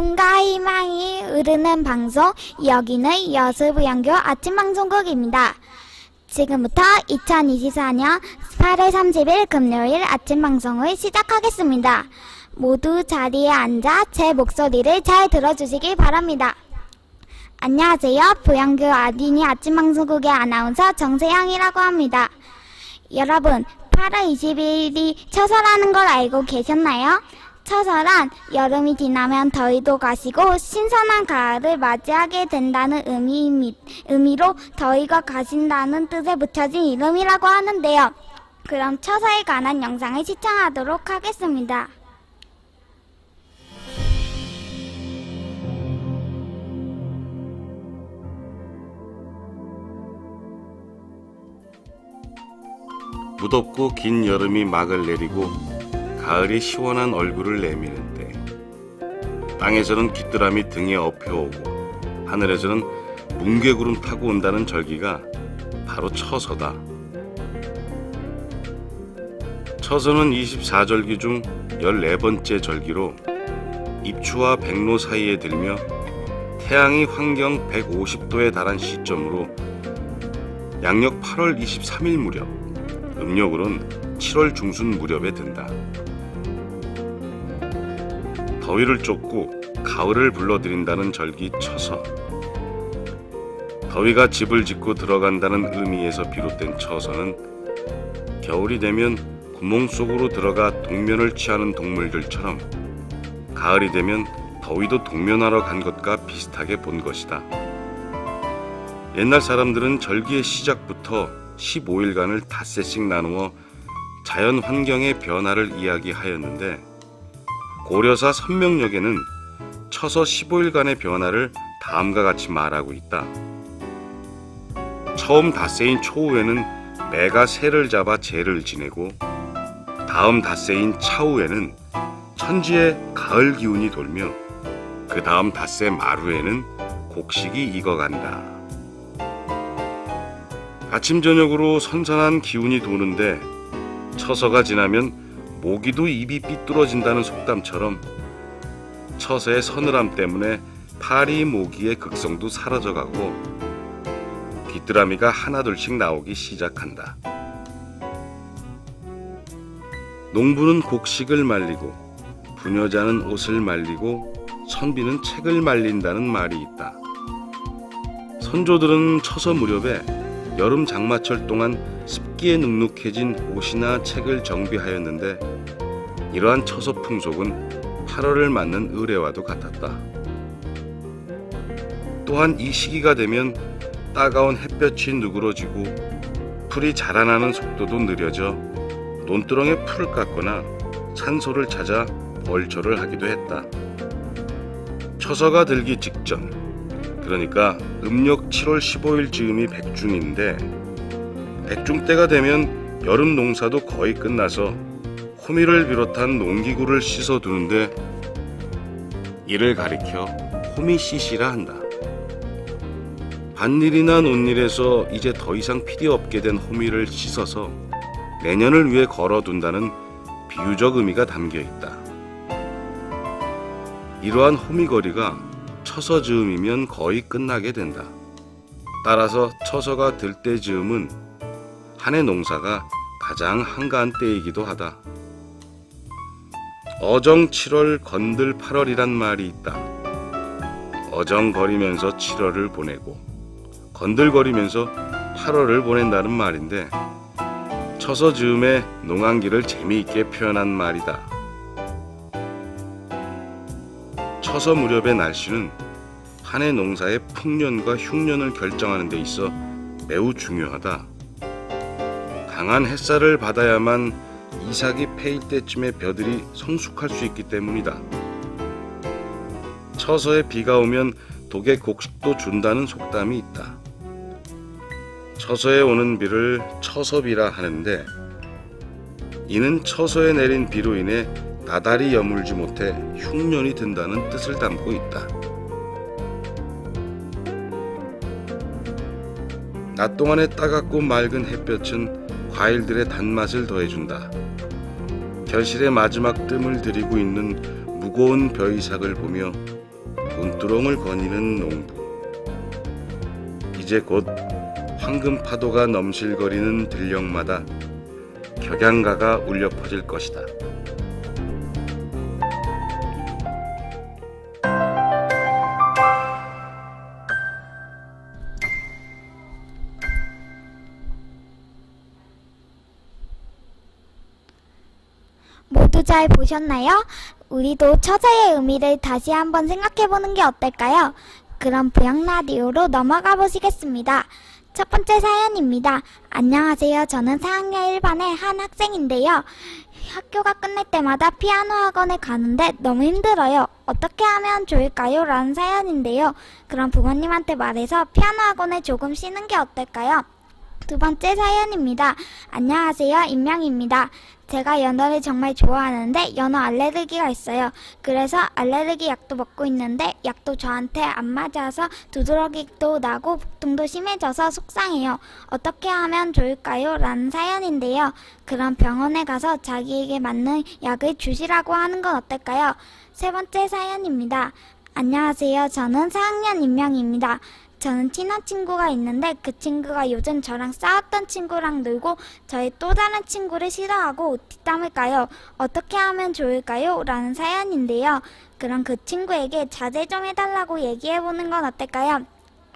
꿈과 희망이 흐르는 방송 여기는 여수부양교 아침 방송국입니다. 지금부터 2024년 8월 30일 금요일 아침 방송을 시작하겠습니다. 모두 자리에 앉아 제 목소리를 잘 들어주시기 바랍니다. 안녕하세요. 부양교 아디니 아침 방송국의 아나운서 정세영이라고 합니다. 여러분, 8월 20일이 처서라는 걸 알고 계셨나요? 처서란 여름이 지나면 더위도 가시고 신선한 가을을 맞이하게 된다는 의미, 의미로 더위가 가신다는 뜻에 붙여진 이름이라고 하는데요. 그럼 처서에 관한 영상을 시청하도록 하겠습니다. 무덥고 긴 여름이 막을 내리고 가을이 시원한 얼굴을 내미는 때 땅에서는 귀뚜라미 등에 엎혀오고 하늘에서는 뭉게구름 타고 온다는 절기가 바로 처서다. 처서는 24절기 중 14번째 절기로 입추와 백로 사이에 들며 태양이 환경 150도에 달한 시점으로 양력 8월 23일 무렵 음력으론 7월 중순 무렵에 든다. 더위를 쫓고 가을을 불러들인다는 절기 처서. 더위가 집을 짓고 들어간다는 의미에서 비롯된 처서는 겨울이 되면 구멍 속으로 들어가 동면을 취하는 동물들처럼 가을이 되면 더위도 동면하러 간 것과 비슷하게 본 것이다. 옛날 사람들은 절기의 시작부터 15일간을 닷새씩 나누어 자연 환경의 변화를 이야기하였는데 고려사 선명력에는 처서 15일간의 변화를 다음과 같이 말하고 있다. 처음 닷새인 초우에는 매가 새를 잡아 제를 지내고 다음 닷새인 차우에는 천지의 가을 기운이 돌며 그 다음 닷새 마루에는 곡식이 익어간다. 아침 저녁으로 선선한 기운이 도는데 처서가 지나면 모기도 입이 삐뚤어진다는 속담처럼 처서의 서늘함 때문에 파리 모기의 극성도 사라져가고 귀뚜라미가 하나둘씩 나오기 시작한다. 농부는 곡식을 말리고 부녀자는 옷을 말리고 선비는 책을 말린다는 말이 있다. 선조들은 처서 무렵에 여름 장마철 동안 습기에 눅눅해진 옷이나 책을 정비하였는데 이러한 처서 풍속은 8월을 맞는 의례와도 같았다. 또한 이 시기가 되면 따가운 햇볕이 누그러지고 풀이 자라나는 속도도 느려져 논두렁에 풀을 깎거나 산소를 찾아 벌초를 하기도 했다. 처서가 들기 직전, 그러니까 음력 7월 15일 즈음이 백중인데 백중 때가 되면 여름 농사도 거의 끝나서 호미를 비롯한 농기구를 씻어 두는데 이를 가리켜 호미 씻이라 한다. 밭일이나 논일에서 이제 더 이상 필요 없게 된 호미를 씻어서 내년을 위해 걸어둔다는 비유적 의미가 담겨 있다. 이러한 호미거리가 처서 즈음이면 거의 끝나게 된다. 따라서 처서가 들 때 즈음은 한 해 농사가 가장 한가한 때이기도 하다. 어정 7월 건들 8월이란 말이 있다. 어정거리면서 7월을 보내고 건들거리면서 8월을 보낸다는 말인데 처서 즈음에 농한기를 재미있게 표현한 말이다. 처서 무렵의 날씨는 한 해 농사의 풍년과 흉년을 결정하는 데 있어 매우 중요하다. 강한 햇살을 받아야만 이삭이 패일 때쯤에 벼들이 성숙할 수 있기 때문이다. 처서에 비가 오면 독에 곡식도 준다는 속담이 있다. 처서에 오는 비를 처서비라 하는데 이는 처서에 내린 비로 인해 나달이 여물지 못해 흉년이 든다는 뜻을 담고 있다. 낮 동안의 따갑고 맑은 햇볕은 과일들의 단맛을 더해준다. 결실의 마지막 뜸을 들이고 있는 무거운 벼이삭을 보며 논두렁을 거니는 농부. 이제 곧 황금 파도가 넘실거리는 들녘마다 격양가가 울려 퍼질 것이다. 잘 보셨나요? 우리도 처자의 의미를 다시 한번 생각해보는 게 어떨까요? 그럼 부영 라디오로 넘어가 보시겠습니다. 첫 번째 사연입니다. 안녕하세요. 저는 4학년 1반의 한 학생인데요. 학교가 끝날 때마다 피아노 학원에 가는데 너무 힘들어요. 어떻게 하면 좋을까요? 라는 사연인데요. 그럼 부모님한테 말해서 피아노 학원에 조금 쉬는 게 어떨까요? 두 번째 사연입니다. 안녕하세요. 임명입니다. 제가 연어를 정말 좋아하는데 연어 알레르기가 있어요. 그래서 알레르기 약도 먹고 있는데 약도 저한테 안 맞아서 두드러기도 나고 복통도 심해져서 속상해요. 어떻게 하면 좋을까요? 라는 사연인데요. 그럼 병원에 가서 자기에게 맞는 약을 주시라고 하는 건 어떨까요? 세 번째 사연입니다. 안녕하세요. 저는 4학년 임명입니다. 저는 친한 친구가 있는데 그 친구가 요즘 저랑 싸웠던 친구랑 놀고 저의 또 다른 친구를 싫어하고 뒷담을 까요. 어떻게 하면 좋을까요? 라는 사연인데요. 그럼 그 친구에게 자제 좀 해달라고 얘기해보는 건 어떨까요?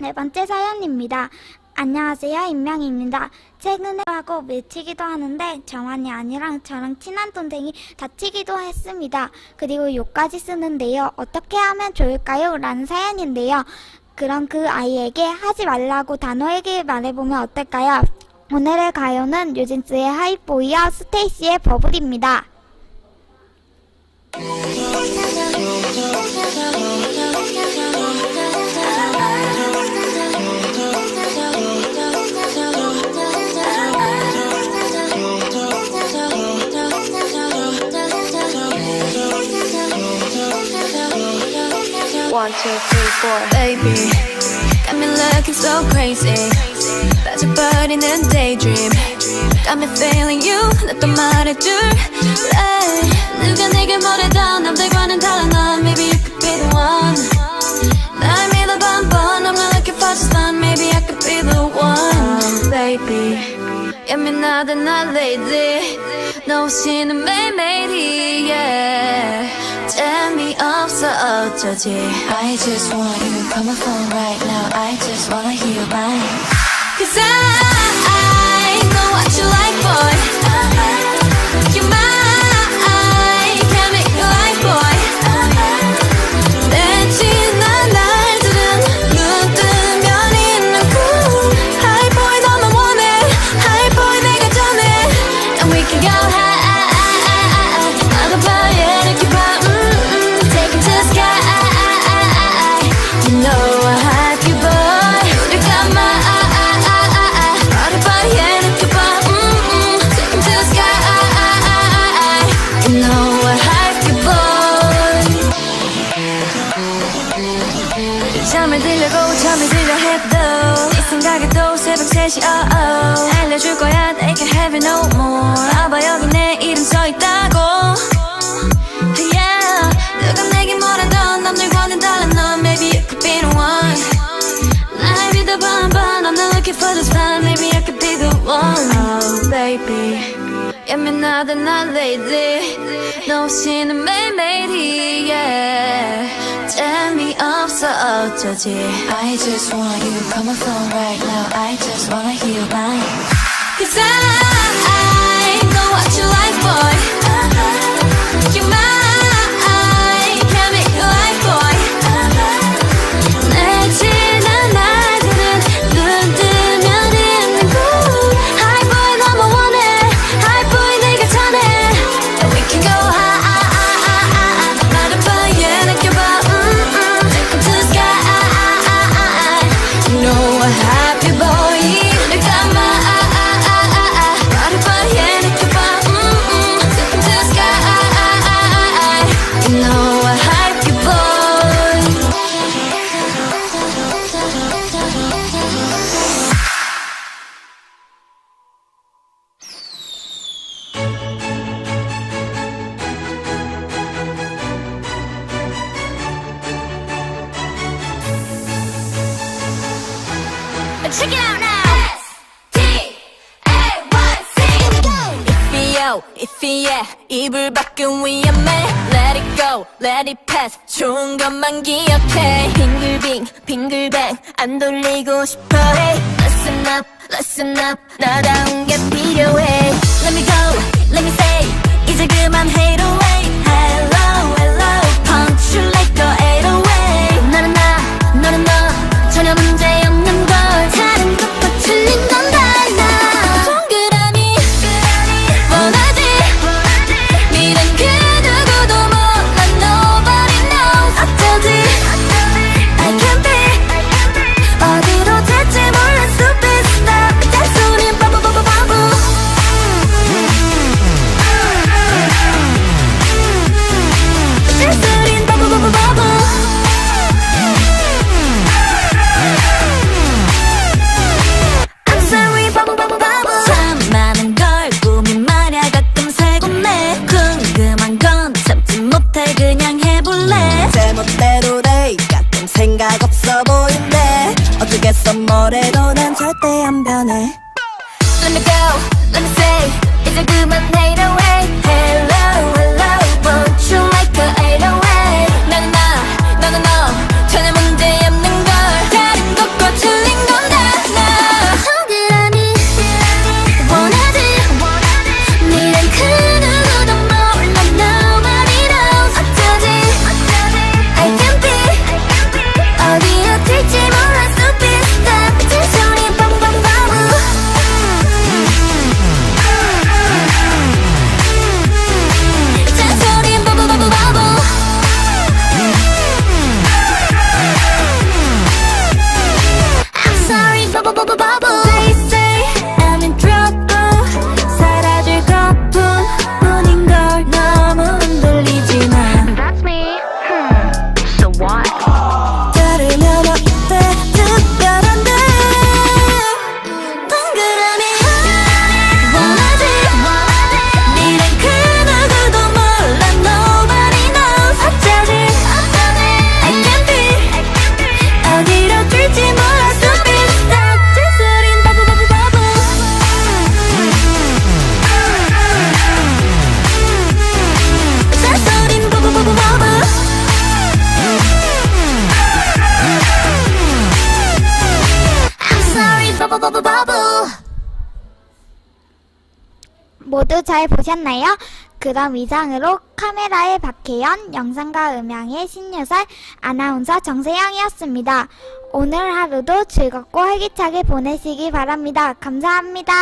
네 번째 사연입니다. 안녕하세요. 임명입니다. 최근에 하고 밀치기도 하는데 저만이 아니라 저랑 친한 동생이 다치기도 했습니다. 그리고 욕까지 쓰는데요. 어떻게 하면 좋을까요? 라는 사연인데요. 그럼 그 아이에게 하지 말라고 단호하게 말해보면 어떨까요? 오늘의 가요는 뉴진스의 하이보이와 스테이시의 버블입니다. One, two, three, four. Baby, got me looking so crazy. 빠져버리는 daydream. Got me feeling you. 나또 말해줄래? 누가 내게 뭐래도 남들과는 달라 예민하다 난 lady. 너 없이는 매일매일이 yeah. 재미없어 어쩌지 I just want you Call my phone right now I just wanna hear your line Cause I, I 해도 네 생각에도 새벽 3시 oh oh 알려줄 거야 they can have it no more 봐봐 여기 내 이름 써있다고 yeah 누가 내게 뭐라던 남들과는 달라 넌 maybe you could be the one 날 믿어봐 한번 I'm not looking for this fun maybe I could be the one oh baby 예민하다 난 lady 너 없이는 매일매일이 yeah 재미없어 어쩌지 I just want you Call my phone right now I just wanna hear your line Cause I, I check it out now. Iffy yo, iffy yeah. 이불 밖은 위험해 Let it go, let it pass 좋은 것만 기억해 빙글빙, 빙글뱅 안 돌리고 싶어 해 Listen up, listen up 나다운 게 필요해 Let me go, let me say 이제 그만 해로워. 모두 잘 보셨나요? 그럼 이상으로 카메라의 박혜연, 영상과 음향의 신유설, 아나운서 정세영이었습니다. 오늘 하루도 즐겁고 활기차게 보내시기 바랍니다. 감사합니다.